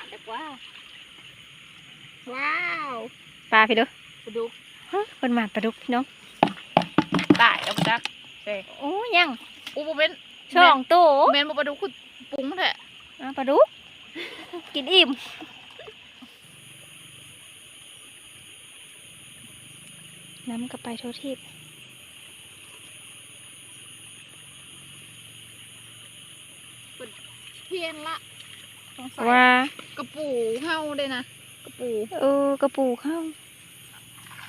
มาดีกว่า ว้าวปลาพี่เด้อปลาดุกฮะเพิ่นมาปลาดุกพี่น้องตายแล้วจักเซ่โอ้ยังอูบ่เป็นช่องโตแม่นบ่ปลาดุกคือปรุงแท้อะปลาดุกกินอิ่มน้ำกระไปโทษทีเพียนละ สงสัยว่ากระปูเฮาเด้นะกระปูเออกระปูเข้า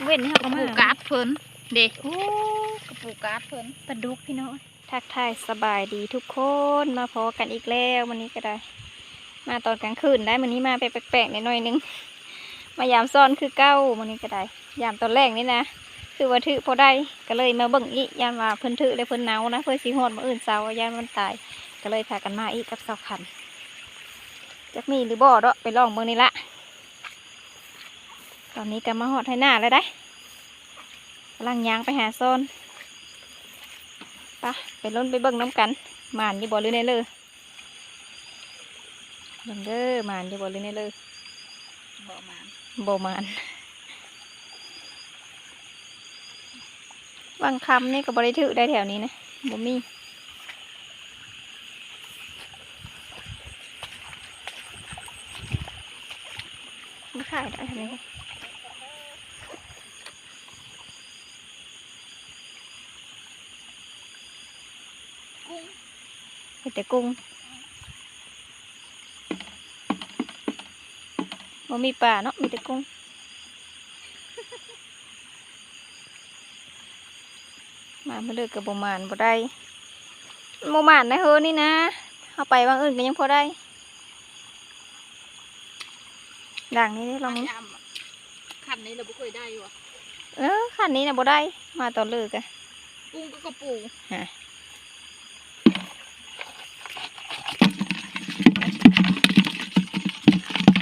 เว้นให้เขากระก็ปูมากาดเพิ่นเด้โอ้กระปูกาดเพิ่นปลาดุกพี่น้องทักทายสบายดีทุกคนมาพอกันอีกแล้ววันนี้ก็ได้ มาตอนกลางคืนได้วันนี้มาแปลกๆหน่อยๆนึงมายามซ่อนคือเก้าวันนี้ก็ได้ยามตอนแรกนี่นะคือว่าถือพอได้ก็เลยมาเบิ่งอีกยามว่าเพิ่นถือเลยเพิ่นหนาวนะเพื่อสีหอดมาอื่นเสาร์ยามมันตาย ก็เลยพากันมาอีกกับเสาขัน จักมีหรือบ่เดาะไปลองเบิ่งนี่ละตอนนี้ก็มาหอดให้หน้าแล้วได้กำลังยางไปหาซ่อนไปะไปล้นไปเบิ่งน้ำกันหมานอยี่บ่หรือในเลยเบิ่งเด้อหมานอยี่บ่หรือในเลยบ่มาบ่หมานบางคำนี่ก็บริถือได้แถวนี้นะบ่มี ม่ขายได้ทำไมคะเห็ดแต่กุ้งบ่มีปลาเนาะมีแต่กุ้งมาเมื่อเลิกกับบ่มานบ่ได้บ่มานนะเฮ้นี่นะเอาไปบางอื่นก็ยังพอได้ ด่างนี้ได้ลองมึงยำอะคันนี้เราบ่เคยได้อยู่อะเออขันนี้นะบ่ได้ มาตอนเลิกอะกุ้งก็กระปู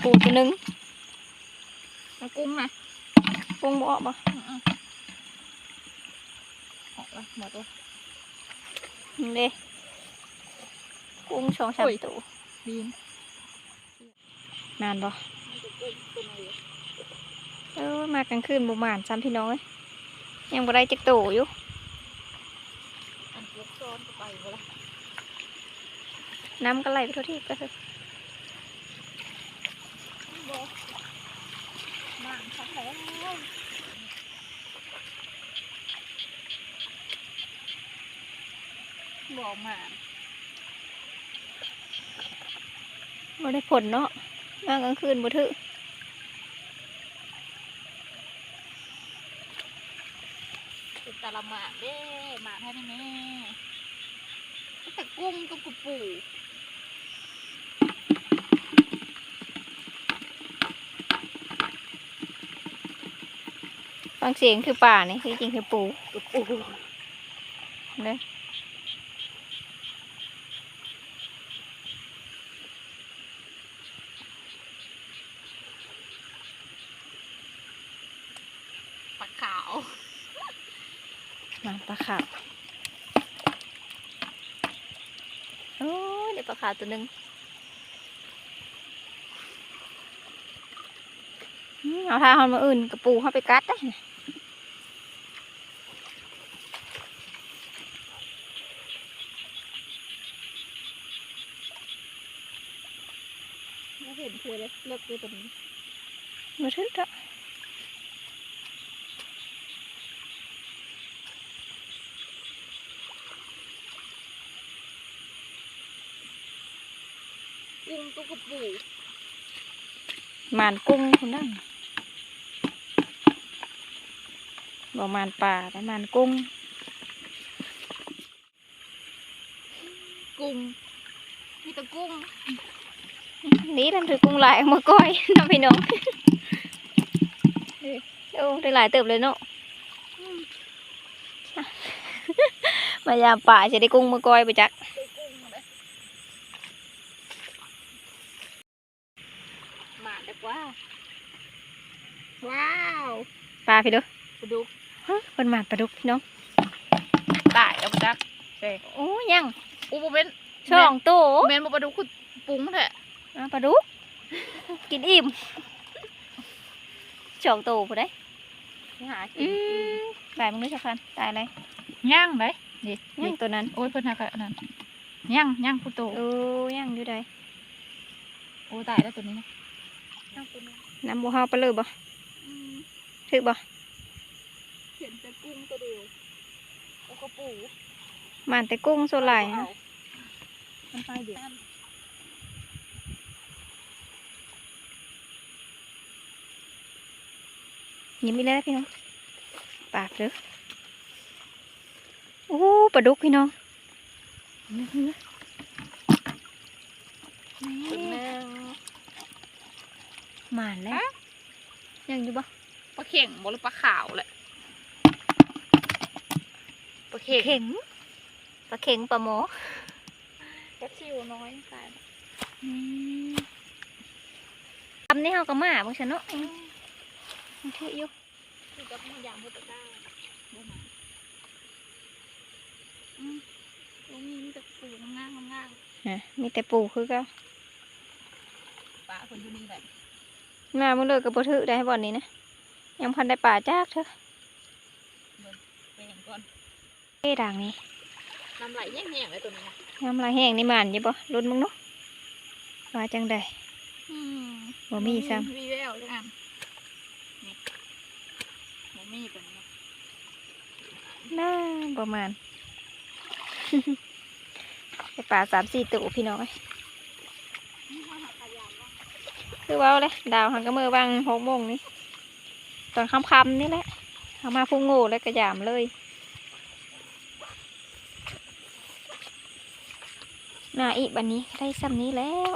ปูตัวหนึงมากุ้งนะปรุงบ่ออกบ่อือๆออกละหมดตัวนี่เด้กุ้งสองสามโอ้ยตัวบีนนานบ่ มันจะกุ้งตัวไหนอะเออมากลางคืนบ่มานซ้ำพี่น้องเอ้ยยังบ่ได้จักโตอยู่อันพวกซ้อนก็ไปบ่ละน้ำก็ไหลไปทั่วที่ก็เถอะบ่บ้านเขาแล้วบ่มาบ่ได้ผลเนาะมากลางคืนบ่ถือ เป็น ตะละหมาเด้หมาให้ได้แม่แต่กุ้งกับกระปูฟังเสียงคือป่านี่คือจริงคือปูกระปูเลยปลาขาว มาปลาขาวโอ้ยเดี๋ยวปลาขาวตัวหนึ่งอืมเอาท่าหอนมาอื่นกระปูเข้าไปกัดได้นะไม่เห็นเพื่อเลยเลิกเลยตรงนี้มาทึกอะ กุ้งกับกระปูหมานกุ้งคนนั่งบอกหมานป่าแต่หมานกุ้ง กุ้งมีแต่กุ้งนี่ทำถือกุ้งหลายเอามาก้อยน้ำพี่น้องโอ้ได้หลายเติบเลยเนาะมายามป่าจะได้กุ้งมาก้อยไปจัก ได้กุ้งเลย มาดีกว่าว้าวปลาพี่เด้อปลาดุกฮะเป็นหมานปลาดุกพี่น้องตายแล้วจักเซ่โอ้ยังอูบ่เป็นช่องโตแม่นบ่ปลาดุกคือปรุงแท้อะปลาดุกกินอิ่มสองโตผู้ได้ไปหากิอืนมตายมึงด้วยสักคันตายเลยย่างเลยนี่นี่ตัวนั้นโอ้ยเพิ่นหากะนั่นย่างย่างผู้โตโอ้ยังอยู่ใดโอ้ตายแล้วตัวนี้นะย่างตัว นี้น้ำบัวเฮาไปเลยบ่ถือบ่เห็นแต่กุ้งตัวเดียวแล้วก็ปูหมันแต่กุ้งโซลายเอามันไปเดี๋ยวยิ้มอีกแล้วพี่น้อง ปากเด้อโอ้ปลาดุกพี่น้องตัวนึงห มานแล้วยังอยู่บ่ปลาเข่งบ่หรือปลาขาวแหละปลาเข่งเข็งปลาเข็งปลาหมอปลาชิวน้อยตายแล้วทำนี่เฮาก็มาบ่ฉันเนาะอืมมันถืออยู่คือกับมายามพุทธเจ้าบ่มาอืมตรงนี้มีแต่ปูงามๆงามฮะมีแต่ปูคือเก็ๆปลาคนอยู่นี่แหละมามื้อเลยก็บ่ถือได้บ่อนนี้นะ ยังพันได้ป่าจากเถอะไปเห็นก่อนเอ้ด่างนี่น้ำไหลแห้งๆเลยตัวนี้นะยำลายแห้งนี่หมานอยู่บ่ลุ้นมึงเนาะว่าจังไดอืมบ่มีซ้ำมีแววเลยอะนี่บ่มีตัวนี้นะน่าประมาณไปป่าสามสี่ตัวพี่น้อย นี่เขาหักขยามว่า คือว่าเลยดาวหันก็มือวางหกโมงนี่ตอนค่ำๆนี่แหละเอามาพุ่งโง่แล้วก็ยามเลยน่าอีกบันนี้ได้ซ้ำนี้แล้ว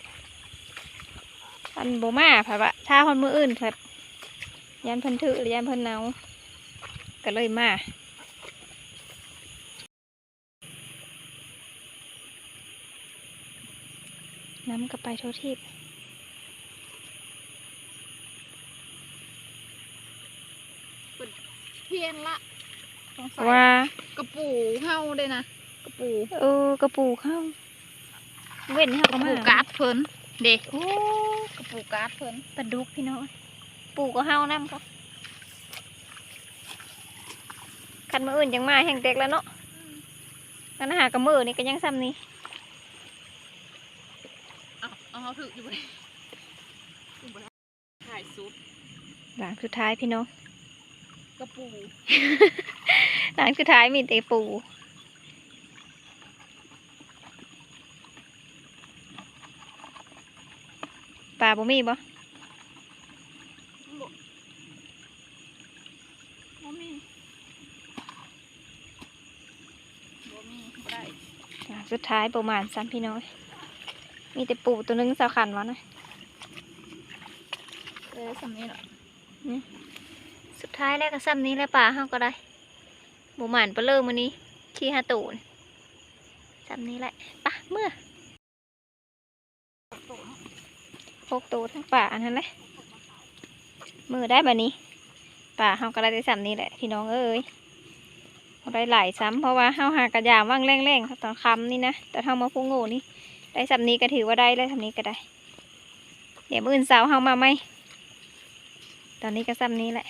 อันโบมาผัดว่าถ้าคนมืออื่นผัดยันเพิ่นถือหรือยันเพิ่นเนาก็เลยมาน้ำก็ไปทั่วทิ ย์เพียนละสงสัยว่ากระปูเฮาเลยนะกระปูเออกระปูเข้า เว้นให้เขากระก็ปูมาการ์ดเพิ่นเด็กโอ้กระปูการ์ดเพิ่นปลาดุกพี่น้องปูก็เฮาน้ำเขาคันมืออื่นยังมาแห้งเต็กแล้วเนาะกันหากระมือนี่ก็ยังซ้ำนี่เอาเอาเขาถืออยู่บนอยู่บนถ่ายซุปหลังสุดท้ายพี่น้องก ระปู หลังสุดท้ายมีแต่ปู ปลาบ่มีบ่บ่บ่มีบ่มีบ่ได้หลังสุดท้ายประมาณซ้ำพี่น้อย มีแต่ปูตัวหนึงสาวขันวะนะเลยสำนี้เนาะ สุดท้ายแล้วก็ซ้ำนี้แหล้วป่าเฮาก็ได้หมูหมานเปลือมือนี้ที่ห้าตูนซ้ำนี้แหละป่ะเมื่อพกตูทั้งป่าอันนั้นแหละมือได้บัดนี้ ป่าเฮาก็ได้ซ้ำนี้แหละพี่น้องเอ้ยได้หลายซ้ำเพราะว่าเฮาหากระยามว่างแรงๆตอนคำนี่นะแต่เฮามาพูงโง่นี่ได้ซ้ำนี้ก็ถือว่าได้ได้ซ้ำนี้ก็ได้ เดี๋ยวมืออื่นเสาร์เฮามาไหมตอนนี้ก็ซ้ำนี้แหละ